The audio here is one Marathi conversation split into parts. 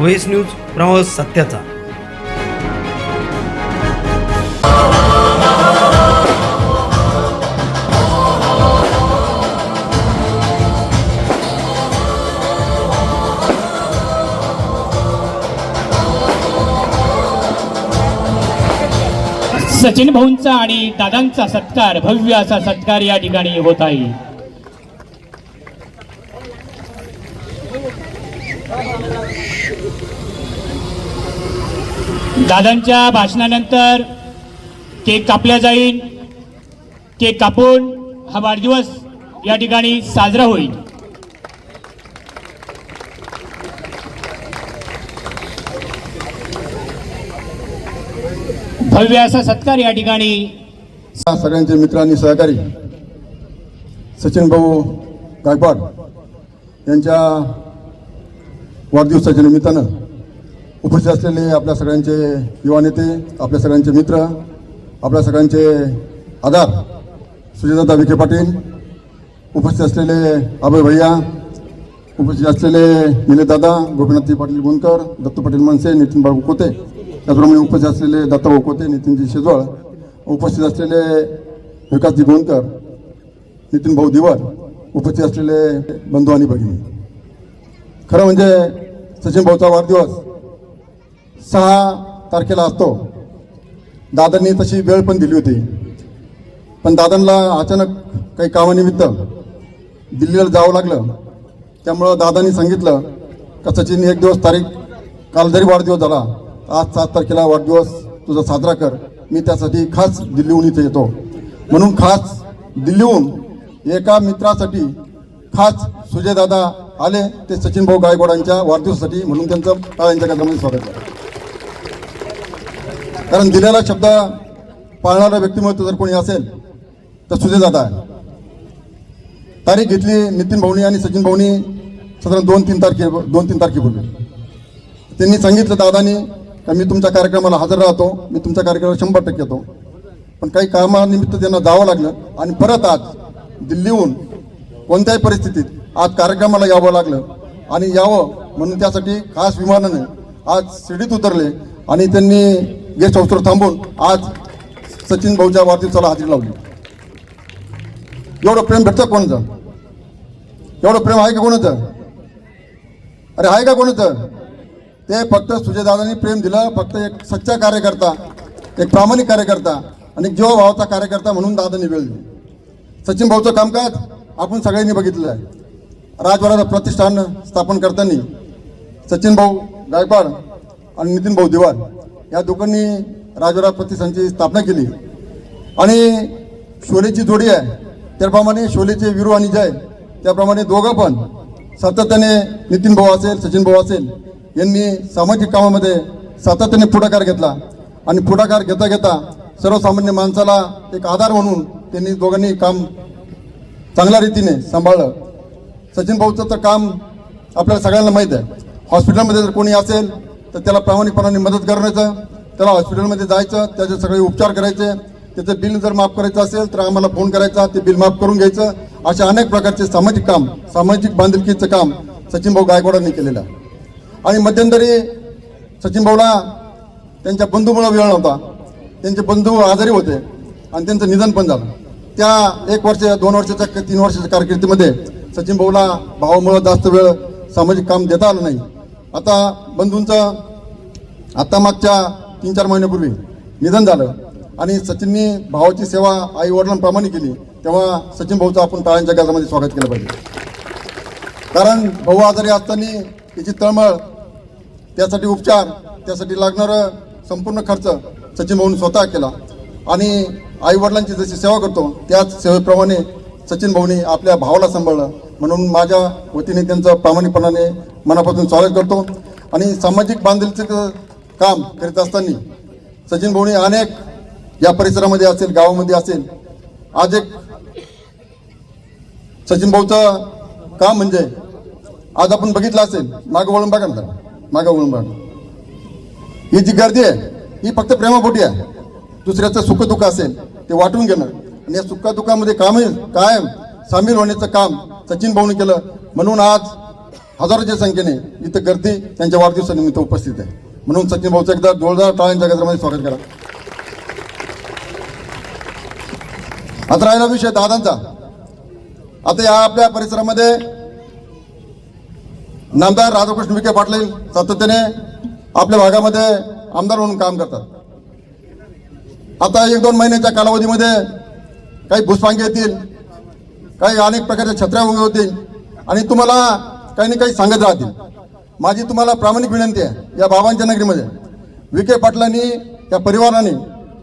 व्हॉइस न्यूज प्रवास सत्याचा. सचिन भाऊंचा आणि दादांचा सत्कार भव्य असा सत्कार या ठिकाणी होत आहे. दादांच्या भाषणानंतर केक कापल्या जाईल. केक कापून हा वाढदिवस या ठिकाणी साजरा होईल. भव्य असा सत्कार या ठिकाणी सगळ्यांचे मित्र आणि सहकारी सचिन भाऊ गायकवाड यांच्या वाढदिवसाच्या निमित्तानं उपस्थित असलेले आपल्या सगळ्यांचे युवा नेते आपल्या सगळ्यांचे मित्र आपल्या सगळ्यांचे आधार सुजयदादा विखे पाटील उपस्थित असलेले अभय भैया उपस्थित असलेले निलेदादा गोपीनाथजी पाटील गुणकर दत्त पाटील मनसे नितीन बाबू कोते त्याचप्रमाणे उपस्थित असलेले दत्ताभाऊ कोते नितीनजी शेजवळ उपस्थित असलेले विकासजी गोंदकर नितीन भाऊ दिवार उपस्थित असलेले बंधू आणि भगिनी. खरं म्हणजे सचिन भाऊचा वाढदिवस सहा तारखेला असतो. दादांनी तशी वेळ पण दिली होती. पण दादांना अचानक काही कामानिमित्त दिल्लीला जावं लागलं. त्यामुळं दादांनी सांगितलं का सचिन एक दिवस तारीख काल जरी वाढदिवस झाला आज सात तारखेला वाढदिवस तुझा साजरा कर. मी त्यासाठी खास दिल्लीहून इथे येतो. म्हणून खास दिल्लीहून एका मित्रासाठी खास सुजयदादा आले. ते सचिन भाऊ गायकवाडांच्या वाढदिवसासाठी म्हणून त्यांचं टाळ्यांच्या गजरामध्ये स्वागत. आहे कारण दिलेला शब्द पाळणारा व्यक्तिमत्व जर कोणी असेल तर सुजयदादा आहे. तारीख घेतली नितीन भाऊनी आणि सचिन भाऊनी साधारण दोन तीन तारखे दोन तीन तारखेपूर्वी. त्यांनी सांगितलं दादानी का मी तुमच्या कार्यक्रमाला हजर राहतो मी तुमच्या कार्यक्रमाला शंभर टक्के येतो. पण काही कामानिमित्त त्यांना जावं लागलं आणि परत आज दिल्लीहून कोणत्याही परिस्थितीत आज कार्यक्रमाला यावं लागलं आणि यावं म्हणून त्यासाठी खास विमानाने आज शिर्डीत उतरले आणि त्यांनी गेस्ट हाऊसवर थांबून आज सचिन भाऊच्या वाढदिवसाला हजेरी लावली. एवढं प्रेम भेटतं कोणाचं? एवढं प्रेम आहे का कोणाचं? अरे आहे का कोणाचं? ते फक्त सुजयदादांनी प्रेम दिलं फक्त एक सच्चा कार्यकर्ता एक प्रामाणिक कार्यकर्ता आणि जीवभावाचा भावाचा कार्यकर्ता म्हणून दादांनी वेळ दिली. सचिन भाऊचं कामकाज आपण सगळ्यांनी बघितलं आहे राजवाडा प्रतिष्ठान स्थापन करताना सचिन भाऊ गायकवाड आणि नितीन भाऊ दिवार या दोघांनी राजवाडा प्रतिष्ठानची स्थापना केली. आणि शोलेची जोडी आहे त्याप्रमाणे शोलेचे विरू आणि जय त्याप्रमाणे दोघं पण सातत्याने नितीन भाऊ असेल सचिन भाऊ असेल यांनी सामाजिक कामामध्ये सातत्याने पुढाकार घेतला. आणि पुढाकार घेता घेता सर्वसामान्य माणसाला एक आधार म्हणून त्यांनी दोघांनी काम चांगल्या रीतीने सांभाळलं. सचिन भाऊचं तर काम आपल्याला सगळ्यांना माहीत आहे. हॉस्पिटलमध्ये जर कोणी असेल तर त्याला प्रामाणिकपणाने मदत करण्याचं त्याला हॉस्पिटलमध्ये जायचं त्याचे सगळे उपचार करायचे त्याचं बिल जर माफ करायचं असेल तर आम्हाला फोन करायचा ते बिल माफ करून घ्यायचं. अशा अनेक प्रकारचे सामाजिक काम सामाजिक बांधिलकीचं काम सचिन भाऊ गायकवाडांनी केलेलं आणि मध्यंतरी सचिन भाऊला त्यांच्या बंधूमुळं वेळ नव्हता. त्यांचे बंधू आजारी होते आणि त्यांचं निधन पण झालं. त्या एक वर्ष दोन वर्षाच्या तीन वर्षाच्या कारकिर्दीमध्ये सचिन भाऊला भावामुळं जास्त वेळ सामाजिक काम देता आलं नाही. आता बंधूंचं आत्ता मागच्या तीन चार महिन्यापूर्वी निधन झालं आणि सचिननी भावाची सेवा आई वडिलांप्रमाणे केली तेव्हा सचिन भाऊचं आपण टाळ्यांच्या गाजामध्ये स्वागत केलं पाहिजे. कारण भाऊ आजारी असताना त्याची तळमळ त्यासाठी उपचार त्यासाठी लागणारं संपूर्ण खर्च सचिन भाऊन स्वतः केला. आणि आई वडिलांची जशी सेवा करतो त्याच सेवेप्रमाणे सचिन भाऊनी आपल्या भावाला सांभाळलं. म्हणून माझ्या वतीने त्यांचं प्रामाणिकपणाने मनापासून स्वागत करतो. आणि सामाजिक बांधिलचं काम करीत असताना सचिन भाऊनी अनेक या परिसरामध्ये असेल गावामध्ये असेल आज एक सचिन भाऊचं काम म्हणजे आज आपण बघितलं असेल मागं वळून बघा ना मागं वळून बघा. ही जी गर्दी आहे ही फक्त प्रेमापोटी आहे. दुसऱ्याचं सुखदुःख असेल ते वाटून घेणं. आणि या सुखादुखामध्ये काम कायम सामील होण्याचं काम सचिन भाऊने केलं. म्हणून आज हजारोच्या संख्येने इथं गर्दी त्यांच्या वाढदिवसानिमित्त उपस्थित आहे. म्हणून सचिन भाऊचं एकदा जोरदार टाळ्यांच्या गजरामध्ये स्वागत करा. आता राहिला विषय दादांचा. आता या आपल्या परिसरामध्ये नामदार राधाकृष्ण विखे पाटील सातत्याने आपल्या भागामध्ये आमदार म्हणून काम करतात. आता एक दोन महिन्याच्या कालावधीमध्ये काही भूसपांगे येतील काही अनेक प्रकारच्या छत्र्या उभ्या होतील आणि तुम्हाला काही ना काही सांगत राहतील. माझी तुम्हाला प्रामाणिक विनंती आहे या बाबांच्या नगरीमध्ये विखे पाटलांनी त्या परिवाराने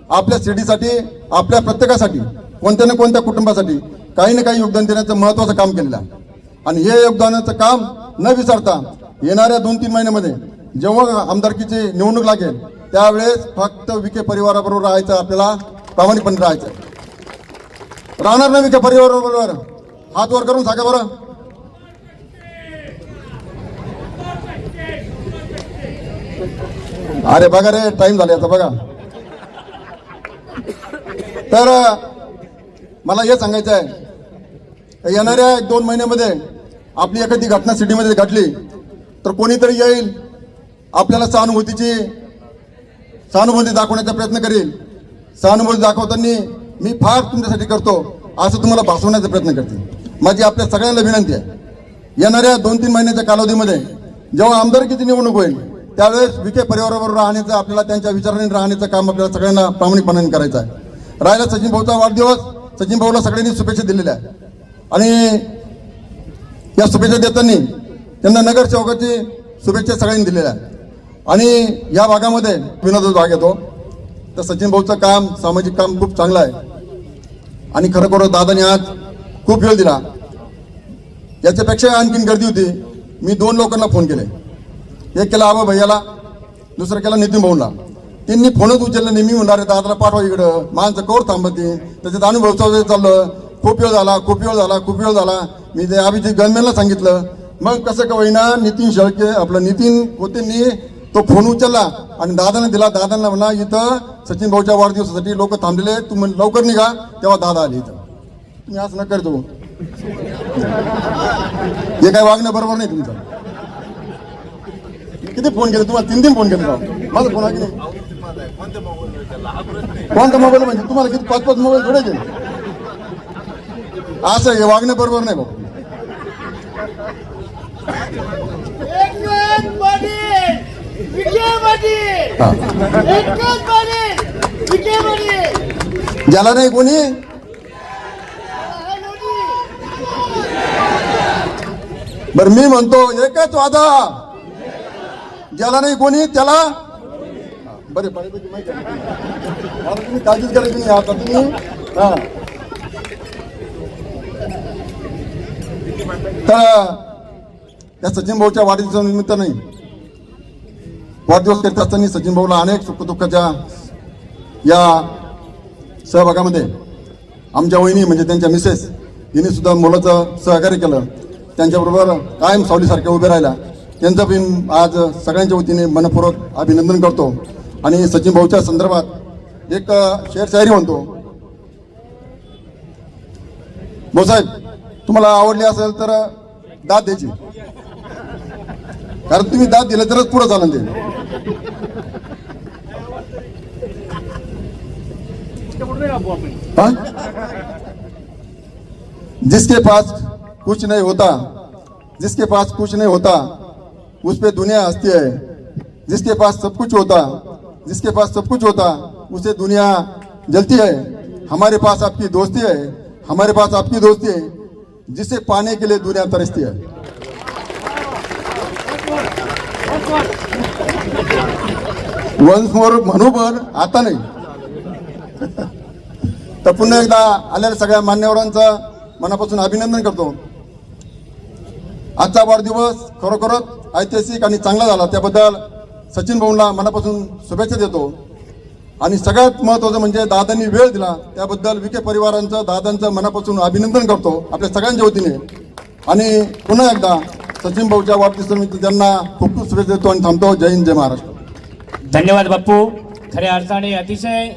आपल्या सिटीसाठी आपल्या प्रत्येकासाठी कोणत्या ना कोणत्या कुटुंबासाठी काही ना काही योगदान देण्याचं महत्त्वाचं काम केलेलं आहे. आणि हे योगदानाचं काम न विसरता येणाऱ्या दोन तीन महिन्यामध्ये जेव्हा आमदारकीची निवडणूक लागेल त्यावेळेस फक्त विखे परिवाराबरोबर राहायचं आपल्याला प्रामाणिकपणे राहायचं राहणार ना त्या परिवाराबरोबर हात वर करून सांगा बरं. अरे बघा रे टाइम झाले आता बघा. तर मला हे सांगायचं आहे. येणाऱ्या एक दोन महिन्यामध्ये आपली एखादी घटना सिटीमध्ये घडली तर कोणीतरी येईल आपल्याला सहानुभूतीची सहानुभूती दाखवण्याचा प्रयत्न करेल. सहानुभूती दाखवताना मी फार तुमच्यासाठी करतो असं तुम्हाला भासवण्याचा प्रयत्न करते माझी आपल्या सगळ्यांना विनंती आहे. येणाऱ्या दोन तीन महिन्याच्या कालावधीमध्ये जेव्हा आमदारकीची निवडणूक होईल त्यावेळेस विखे परिवाराबरोबर राहण्याचं आपल्याला त्यांच्या विचाराने राहण्याचं काम आपल्याला सगळ्यांना प्रामाणिकपणाने करायचं आहे. राहिला सचिन भाऊचा वाढदिवस सचिन भाऊला सगळ्यांनी शुभेच्छा दिलेल्या आहे आणि या शुभेच्छा देताना त्यांना नगरसेवकाची शुभेच्छा सगळ्यांनी दिलेल्या आहे आणि या भागामध्ये विनोद भाग येतो. तर सचिन भाऊचं काम सामाजिक काम खूप चांगलं आहे. आणि खरं खरं दादाने आज खूप वेळ दिला. याच्यापेक्षा आणखीन गर्दी होती. मी दोन लोकांना फोन केले. एक केला आबा भैयाला दुसरं केला नितीन भाऊला त्यांनी फोनच उचललं नाही. मी म्हणणार दादाला पाठवा इकडं. माणसं कोर थांबते. त्याच्यात अनुभव चाललं. खूप वेळ झाला खूप वेळ झाला खूप वेळ झाला. मी ते अभिजित गनमॅनला सांगितलं. मग कसं का होईना नितीन शेळके आपलं नितीन होतेंनी तो फोन उचलला आणि दादाने दिला. दादांना म्हणा इथं सचिन भाऊच्या वाढदिवसासाठी लोक थांबलेले तू म्हण लवकर निघा तेव्हा दादा आले इथं. तुम्ही असं न करतो हे काय वागणं बरोबर नाही तुमचं. किती फोन केले? तुम्हाला तीन तीन फोन केले माझा फोन आहे कोणता मोबाईल म्हणजे? तुम्हाला किती पाच पाच मोबाईल थोडे केले. असं हे वागणं बरोबर नाही भाऊ. ज्याला नाही कोणी? बर मी म्हणतो एकच वादा. ज्याला नाही कोणी त्याला बरे माहिती तुम्ही काळजीच करायची नाही आता तुम्ही हा. तर त्या सचिन भाऊच्या वाढदिवसा निमित्त नाही. वाढदिवस करीत असताना सचिन भाऊला अनेक सुखदुःखाच्या या सहभागामध्ये आमच्या वहिनी म्हणजे त्यांच्या मिसेस हिने सुद्धा मुलाचं सहकार्य केलं. त्यांच्याबरोबर कायम सावलीसारख्या उभे राहिला त्यांचं मी आज सगळ्यांच्या वतीने मनपूर्वक अभिनंदन करतो. आणि सचिन भाऊच्या संदर्भात एक शेर शायरी म्हणतो. भाऊसाहेब तुम्हाला आवडली असेल तर दाद द्यायची. कारण तुम्ही दाद दिलं तरच पुढं चालन ते. हाँ? जिसके पास कुछ नहीं होता, जिसके पास कुछ नहीं होता, उस पे दुनिया हंसती है। जिसके पास सब कुछ होता, जिसके पास सब कुछ होता, उसे दुनिया जलती है। हमारे पास आपकी दोस्ती है, हमारे पास आपकी दोस्ती है, जिसे पाने के लिए दुनिया तरसती है। वन्स मोर म्हणू पण आता नाही. तर पुन्हा एकदा आलेल्या सगळ्या मान्यवरांचं मनापासून अभिनंदन करतो. आजचा वाढदिवस खरोखरच ऐतिहासिक आणि चांगला झाला. त्याबद्दल सचिन भाऊंना मनापासून शुभेच्छा देतो. आणि सगळ्यात महत्त्वाचं म्हणजे दादांनी वेळ दिला. त्याबद्दल विखे परिवारांचं दादांचं मनापासून अभिनंदन करतो. आपल्या सगळ्यांच्या वतीने. आणि पुन्हा एकदा सचिन भाऊच्या वाढदिवसानिमित्त त्यांना खूप खूप शुभेच्छा देतो आणि थांबतो. जय हिंद जय महाराष्ट्र. धन्यवाद बाप्पू. खऱ्या अर्थाने अतिशय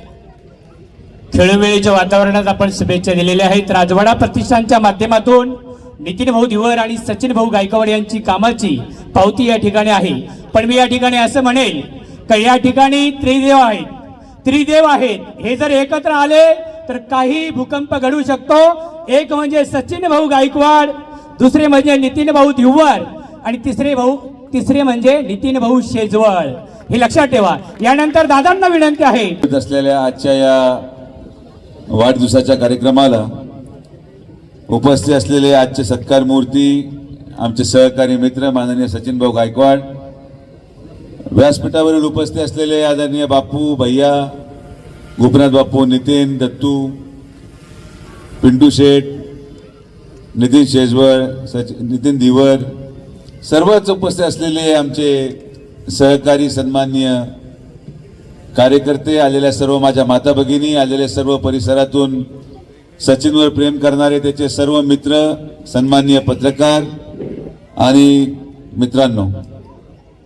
खेळोमेळीच्या वातावरणात आपण शुभेच्छा दिलेल्या आहेत. राजवाडा प्रतिष्ठानच्या माध्यमातून नितीन भाऊ धिवर आणि सचिन भाऊ गायकवाड यांची कामाची पावती या ठिकाणी आहे. पण मी या ठिकाणी असं म्हणेल का या ठिकाणी त्रिदेव आहेत. त्रिदेव आहेत. हे जर एकत्र आले तर काही भूकंप घडू शकतो. एक म्हणजे सचिन भाऊ गायकवाड दुसरे म्हणजे नितीन भाऊ दिव्वर आणि तिसरे भाऊ तिसरे म्हणजे नितीन भाऊ शेजवळ. हे लक्षात ठेवा. यानंतर दादांना विनंती आहे. असलेल्या आजच्या या वाढदिवसाच्या कार्यक्रमाला उपस्थित असलेले आजचे सत्कार मूर्ती आमचे सहकारी मित्र माननीय सचिन भाऊ गायकवाड व्यासपीठावरील उपस्थित असलेले आदरणीय बापू भैया गोपनाथ बापू नितीन दत्तू पिंटू शेठ नितीन शेजवळ सच नितीन दिवर सर्वच उपस्थित असलेले आमचे सहकारी सन्माननीय कार्यकर्ते आलेल्या सर्व माझ्या माता भगिनी आलेल्या सर्व परिसरातून सचिनवर प्रेम करणारे त्याचे सर्व मित्र सन्माननीय पत्रकार आणि मित्रांनो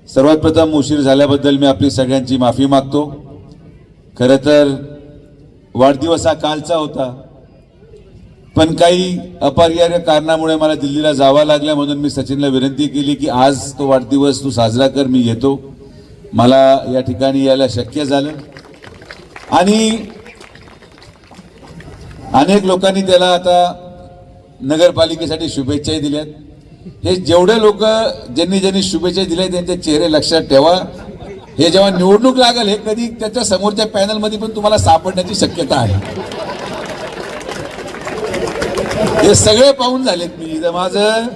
सर्वात प्रथम उशीर झाल्याबद्दल मी आपली सगळ्यांची माफी मागतो. खरं तर वाढदिवस हा कालचा होता. पण काही अपरिहार्य कारणामुळे मला दिल्लीला जावं लागलं म्हणून मी सचिनला विनंती केली की आज तो वाढदिवस तू साजरा कर मी येतो. मला या ठिकाणी यायला शक्य झालं. आणि अनेक लोकांनी त्याला आता नगरपालिकेसाठी शुभेच्छाही दिल्यात. हे जेवढे लोक ज्यांनी ज्यांनी शुभेच्छा दिल्या त्यांचे चेहरे लक्षात ठेवा. हे जेव्हा निवडणूक लागेल हे कधी त्याच्या समोरच्या पॅनलमध्ये पण तुम्हाला सापडण्याची शक्यता आहे. हे सगळे पाहून झालेत मी. इथं माझं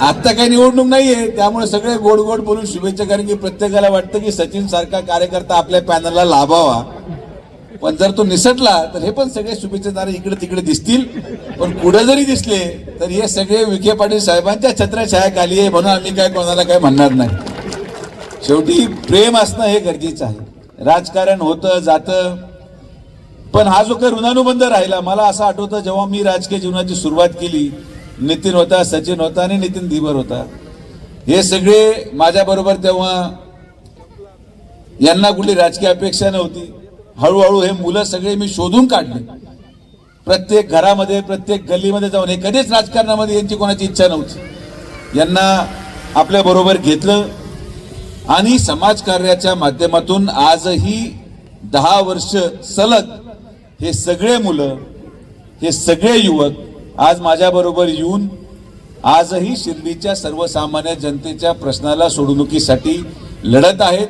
आता काही निवडणूक नाहीये त्यामुळे सगळे गोड गोड बोलून शुभेच्छा. कारण की प्रत्येकाला वाटतं की सचिन सारखा कार्यकर्ता आपल्या पॅनलला लाभावा. पण जर तो निसटला तर हे पण सगळे शुभेच्छादार इकडे तिकडे दिसतील. पण पुढे जरी दिसले तर हे सगळे विखे पाटील साहेबांच्या छत्रछायाखाली आहे म्हणून आम्ही काय कोणाला काय म्हणणार नाही. शेवटी प्रेम असणं हे गरजेचं आहे. राजकारण होतं जातं. पण हा जो काही ऋणानुबंध राहिला मला असं आठवतं जेव्हा मी राजकीय जीवनाची सुरुवात केली नितीन होता सचिन होता आणि नितीन धीबर होता. हे सगळे माझ्याबरोबर तेव्हा यांना कुठली राजकीय अपेक्षा नव्हती. हळूहळू हे मुलं सगळे मी शोधून काढले. प्रत्येक घरामध्ये प्रत्येक गल्लीमध्ये जाऊन हे कधीच राजकारणामध्ये यांची कोणाची इच्छा नव्हती. यांना आपल्या बरोबर घेतलं आणि समाजकार्याच्या माध्यमातून आजही दहा वर्ष सलग हे सगळे मुलं हे सगळे युवक आज माझ्याबरोबर येऊन आजही शिर्डीच्या सर्वसामान्य जनतेच्या प्रश्नाला सोडवणुकीसाठी लढत आहेत.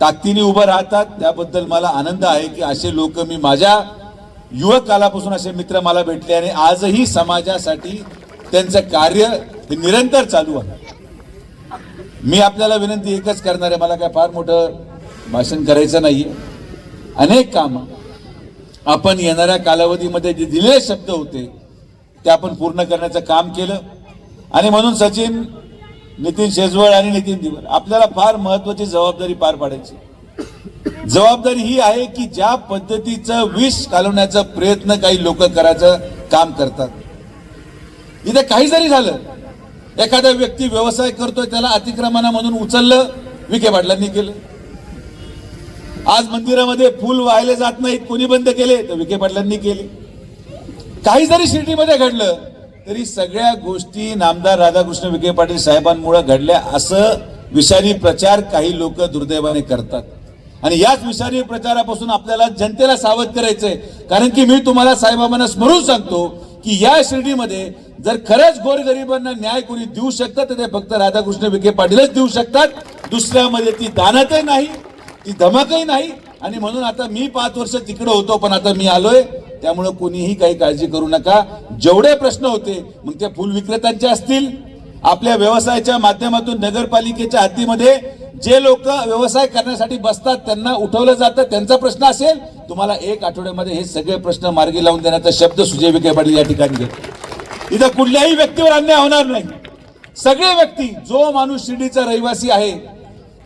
ताकदीने उभं राहतात. त्याबद्दल मला आनंद आहे की असे लोक मी माझ्या युवक कालापासून असे मित्र मला भेटले आणि आजही समाजासाठी त्यांचं कार्य हे निरंतर चालू आहे. मी आपल्याला विनंती एकच करणार आहे. मला काय फार मोठं भाषण करायचं नाहीये. अनेक कामं आपण येणाऱ्या कालावधीमध्ये जे दिलेले शब्द होते ते आपण पूर्ण करण्याचं काम केलं. आणि म्हणून सचिन नितीन शेजवळ आणि नितीन दिवर आपल्याला फार महत्वाची जबाबदारी पार पाडायची. जबाबदारी ही आहे की ज्या पद्धतीचं विष घालवण्याचा प्रयत्न काही लोक करायचं काम करतात. इथे काही जरी झालं एखादा व्यक्ती व्यवसाय करतोय त्याला अतिक्रमणा म्हणून उचललं विखे पाटलांनी केलं. आज मंदिरामध्ये फुल वाहिले जात नाहीत कोणी बंद केले तर विखे पाटलांनी केले. काही जरी शिर्डीमध्ये घडलं तरी सगळ्या गोष्टी नामदार राधाकृष्ण विखे पाटील साहेबांमुळे घडल्या असं विषारी प्रचार काही लोक दुर्दैवाने करतात. आणि याच विषारी प्रचारापासून आपल्याला जनतेला सावध करायचंय. कारण की मी तुम्हाला साहेबांना स्मरून सांगतो की या शिर्डीमध्ये जर खरंच गोरगरिबांना न्याय कोणी देऊ शकतात तर ते फक्त राधाकृष्ण विखे पाटीलच देऊ शकतात. दुसऱ्यामध्ये ती दानतही नाही ती धमकही नाही. आणि म्हणून आता मी पाच वर्ष तिकडे होतो पण आता मी आलोय. त्यामुळे कोणीही काही काळजी करू नका. जेवढे प्रश्न होते मग ते फुल विक्रेत्यांचे असतील. आपल्या व्यवसायाच्या माध्यमातून नगरपालिकेच्या हद्दीमध्ये जे लोक व्यवसाय करण्यासाठी बसतात त्यांना उठवलं जातं त्यांचा प्रश्न असेल. तुम्हाला एक आठवड्यामध्ये हे सगळे प्रश्न मार्गी लावून देण्याचा शब्द सुजय विखे पाटील या ठिकाणी घेतो इथं कुठल्याही व्यक्तीवर अन्याय होणार नाही. सगळे व्यक्ती जो माणूस शिर्डीचा रहिवासी आहे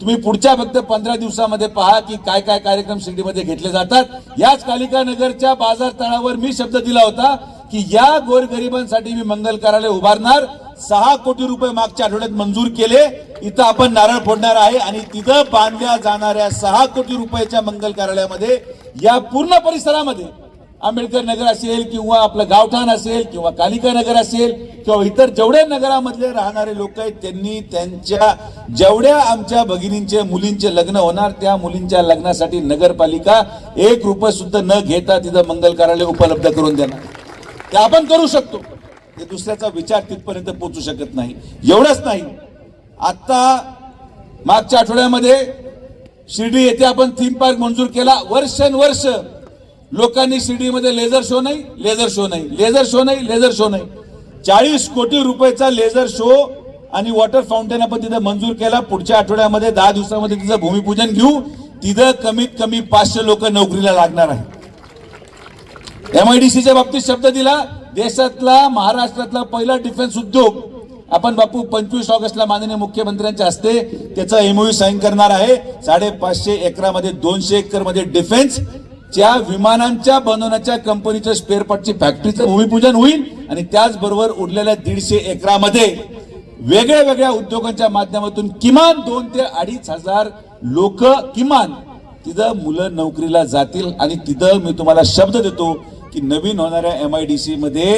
तुम्ही पुढच्या फक्त पंधरा दिवसामध्ये पहा की काय काय कार्यक्रम शिर्डीमध्ये घेतले जातात. याच कालिका नगरच्या बाजार तळावर मी शब्द दिला होता की या गोरगरिबांसाठी मी मंगल कार्यालय उभारणार. सहा कोटी रुपये मागच्या आठवड्यात मंजूर केले. इथं आपण नारळ फोडणार आहे आणि तिथं बांधल्या जाणाऱ्या सहा कोटी रुपयाच्या मंगल कार्यालयामध्ये या पूर्ण परिसरामध्ये आंबेडकर नगर असेल किंवा आपलं गावठाण असेल किंवा कालिका नगर असेल किंवा इतर जेवढ्या नगरामधले राहणारे लोक आहेत त्यांनी त्यांच्या जेवढ्या आमच्या भगिनींचे मुलींचे लग्न होणार त्या मुलींच्या लग्नासाठी नगरपालिका एक रुपये सुद्धा न घेता तिथं मंगल कार्यालय उपलब्ध करून देणार. ते आपण करू शकतो. ते दुसऱ्याचा विचार तिथपर्यंत पोचू शकत नाही. एवढंच नाही. आता मागच्या आठवड्यामध्ये शिर्डी येथे आपण थीम पार्क मंजूर केला. वर्षानुवर्ष लोकांनी शिर्डीमध्ये लेझर शो नाही लेझर शो नाही लेझर शो नाही लेझर शो नाही. चाळीस कोटी रुपयाचा लेझर शो आणि वॉटर फाउंटेन आपण तिथं मंजूर केला. पुढच्या आठवड्यामध्ये दहा दिवसामध्ये तिचं भूमिपूजन घेऊ. तिथं कमीत कमी पाचशे लोक नोकरीला लागणार आहे एमआयडीसीच्या बाबतीत शब्द दिला. देशातला महाराष्ट्रातला पहिला डिफेन्स उद्योग. आपण बापू पंचवीस ऑगस्टला माननीय मुख्यमंत्र्यांच्या हस्ते त्याचा एमओयू साईन करणार आहे. साडेपाचशे एकरामध्ये दोनशे एकरमध्ये डिफेन्स ज्या विमानांच्या बनवण्याच्या कंपनीच्या स्पेअर पार्टची फॅक्टरीचं भूमिपूजन होईल आणि त्याचबरोबर उरलेल्या दीडशे एकरामध्ये वेगळ्या वेगळ्या उद्योगांच्या माध्यमातून किमान दोन ते अडीच हजार लोक किमान तिथं मुलं नोकरीला जातील. आणि तिथं मी तुम्हाला शब्द देतो की नवीन होणाऱ्या एम आय डी सी मध्ये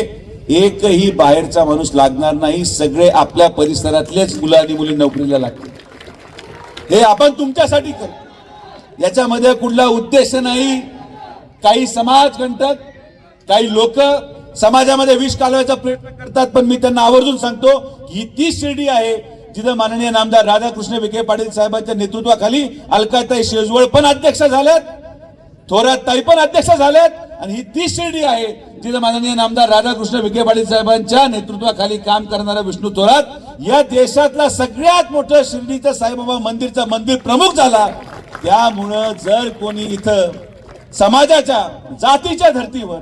एकही बाहेरचा माणूस लागणार नाही. सगळे आपल्या परिसरातलेच मुलं आणि मुली नोकरीला लागतील. हे आपण तुमच्यासाठी करू. याच्यामध्ये कुठला उद्देश नाही. काही समाज घंटक काही लोक समाजामध्ये विष कालवायचा प्रयत्न करतात पण मी त्यांना आवर्जून सांगतो ही ती शिर्डी आहे जिथं माननीय नामदार राधाकृष्ण विखे पाटील साहेबांच्या नेतृत्वाखाली अलकाताई शेजवळ पण अध्यक्ष झाल्यात थोरात ताई पण अध्यक्ष झाल्यात आणि ही ती शिर्डी आहे जिथं माननीय नामदार राधाकृष्ण विखे पाटील साहेबांच्या नेतृत्वाखाली काम करणारा विष्णू थोरात या देशातला सगळ्यात मोठं शिर्डीचं साईबाबा मंदिरचा मंदिर प्रमुख झाला त्यामुळं जर कोणी इथं समाजाच्या जातीच्या धर्तीवर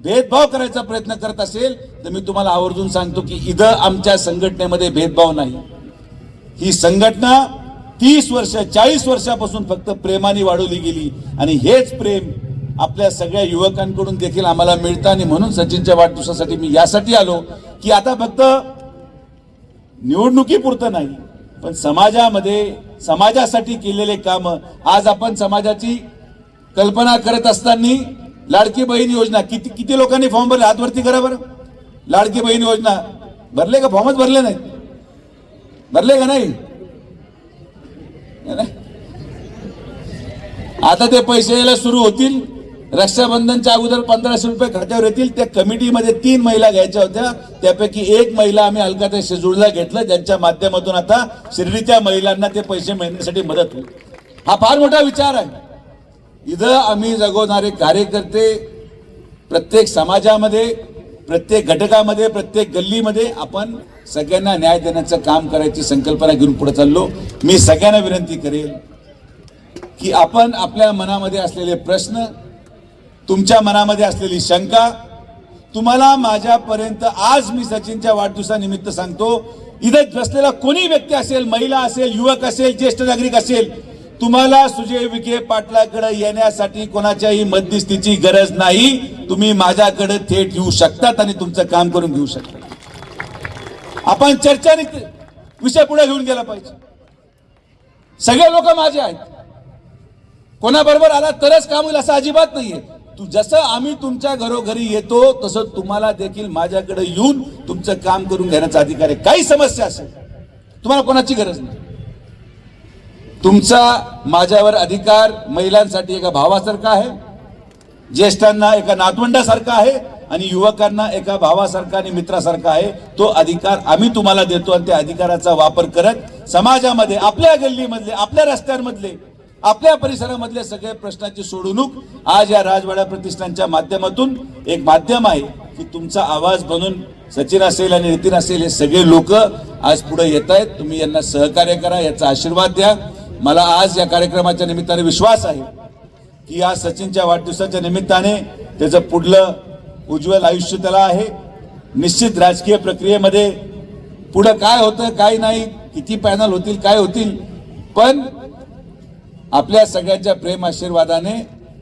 भेदभाव करायचा प्रयत्न करत असेल तर मी तुम्हाला आवर्जून सांगतो की इथं आमच्या संघटनेमध्ये भेदभाव नाही. ही संघटना तीस वर्ष चाळीस वर्षापासून फक्त प्रेमाने वाढवली गेली आणि हेच प्रेम आपल्या सगळ्या युवकांकडून देखील आम्हाला मिळतं आणि म्हणून सचिनच्या वाढदिवसासाठी मी यासाठी आलो की आता फक्त निवडणुकीपुरतं नाही पण समाजामध्ये समाजासाठी केलेले काम आज आपण समाजाची कल्पना करत असताना लाडकी बहीण योजना किती किती लोकांनी फॉर्म भरले? हातवरती करा बरं. लाडकी बहीण योजना. भरले का? फॉर्मच भरले नाही भरले का नाही? आता ते पैसे यायला सुरू होतील. रक्षाबंधनच्या अगोदर पंधराशे रुपये खात्यावर येतील. त्या कमिटीमध्ये तीन महिला घ्यायच्या होत्या. त्यापैकी एक महिला आम्ही अलकात्या शेजूळला घेतलं. ज्यांच्या माध्यमातून आता शिर्डीच्या महिलांना ते पैसे मिळण्यासाठी मदत होईल. हा फार मोठा विचार आहे. इथं आम्ही जगवणारे कार्यकर्ते प्रत्येक समाजामध्ये प्रत्येक घटकामध्ये प्रत्येक गल्लीमध्ये आपण सगळ्यांना न्याय देण्याचं काम करायची संकल्पना घेऊन पुढे चाललो. मी सगळ्यांना विनंती करेल की आपण आपल्या मनामध्ये असलेले प्रश्न तुमच्या मनामध्ये असलेली शंका तुम्हाला माझ्यापर्यंत आज मी सचिनच्या वाढदिवसानिमित्त सांगतो इथं बसलेला कोणी व्यक्ती असेल महिला असेल युवक असेल ज्येष्ठ नागरिक असेल तुम्हाला सुजय विखे पाटलाकडे येण्यासाठी कोणाच्याही मध्यस्थीची गरज नाही. तुम्ही माझ्याकडे थेट येऊ शकतात आणि तुमचं काम करून घेऊ शकता. आपण चर्चा विषय पुढे घेऊन गेला पाहिजे. सगळे लोक माझे आहेत. कोणाबरोबर आला तरच काम होईल असं अजिबात नाहीये. तू जसं आम्ही तुमच्या घरोघरी येतो तसं तुम्हाला देखील माझ्याकडे येऊन तुमचं काम करून घेण्याचा अधिकार आहे. काही समस्या असेल तुम्हाला कोणाची गरज नाही. तुमचा माझ्यावर अधिकार महिलांसाठी एका भावासारखा आहे ज्येष्ठांना एका नातवंडासारखा आहे आणि युवकांना एका भावासारखा आणि मित्रासारखा आहे तो अधिकार आम्ही तुम्हाला देतो आणि त्या अधिकाराचा वापर करत समाजामध्ये आपल्या गल्लीमधले आपल्या रस्त्यांमधले आपल्या परिसरामधले सगळे प्रश्नाची सोडवणूक आज या राजवाडा प्रतिष्ठानच्या माध्यमातून एक माध्यम आहे की तुमचा आवाज बनून सचिन असेल आणि नितीन असेल हे सगळे लोक आज पुढे येत आहेत तुम्ही यांना सहकार्य करा याचा आशीर्वाद द्या. मला आज या कार्यक्रमाच्या निमित्ताने विश्वास आहे की या सचिनच्या वाढदिवसाच्या निमित्ताने त्याचं पुढलं उज्ज्वल आयुष्य त्याला आहे. निश्चित राजकीय प्रक्रियेमध्ये पुढं काय होतं काय नाही किती पॅनल होतील काय होतील पण आपल्या सगळ्यांच्या प्रेम आशीर्वादाने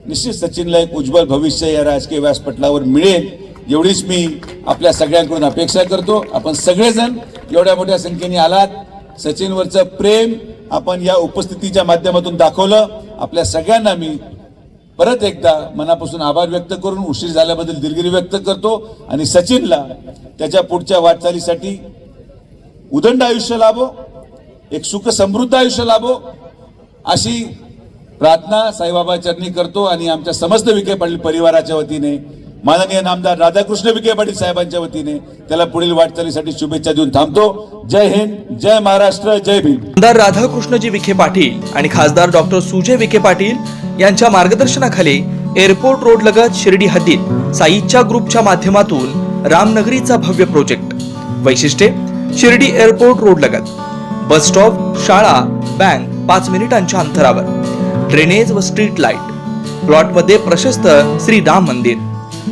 निश्चित सचिनला एक उज्ज्वल भविष्य या राजकीय व्यासपटलावर मिळेल एवढीच मी आपल्या सगळ्यांकडून अपेक्षा करतो. आपण सगळेजण एवढ्या मोठ्या संख्येने आलात. सचिनवरचं प्रेम आपण या उपस्थितीच्या माध्यमातून दाखवलं. आपल्या सगळ्यांना मी परत एकदा मनापासून आभार व्यक्त करून उशीर झाल्याबद्दल दिलगिरी व्यक्त करतो आणि सचिनला त्याच्या पुढच्या वाटचालीसाठी उदंड आयुष्य लाभो एक सुख समृद्ध आयुष्य लाभो अशी प्रार्थना साईबाबा चरणी करतो आणि आमच्या समस्त विखे पाटील परिवाराच्या वतीने माननीय नामदार राधाकृष्ण विखे पाटील साहेबांच्या वतीने त्याला पुढील वाटचालीसाठी शुभेच्छा देऊन थांबतो. जय हिंद जय महाराष्ट्र जय भीम. आमदार राधाकृष्णजी विखे पाटील आणि खासदार डॉक्टर सुजय विखे पाटील यांच्या मार्गदर्शनाखाली एअरपोर्ट रोड लगत शिर्डी हद्दीत साईच्या ग्रुपच्या माध्यमातून रामनगरीचा भव्य प्रोजेक्ट. वैशिष्ट्ये शिर्डी एअरपोर्ट रोड लगत. बस स्टॉप शाळा बँक पाच मिनिटांच्या अंतरावर. ड्रेनेज व स्ट्रीट लाइट प्लॉटमध्ये प्रशस्त श्री राम मंदिर.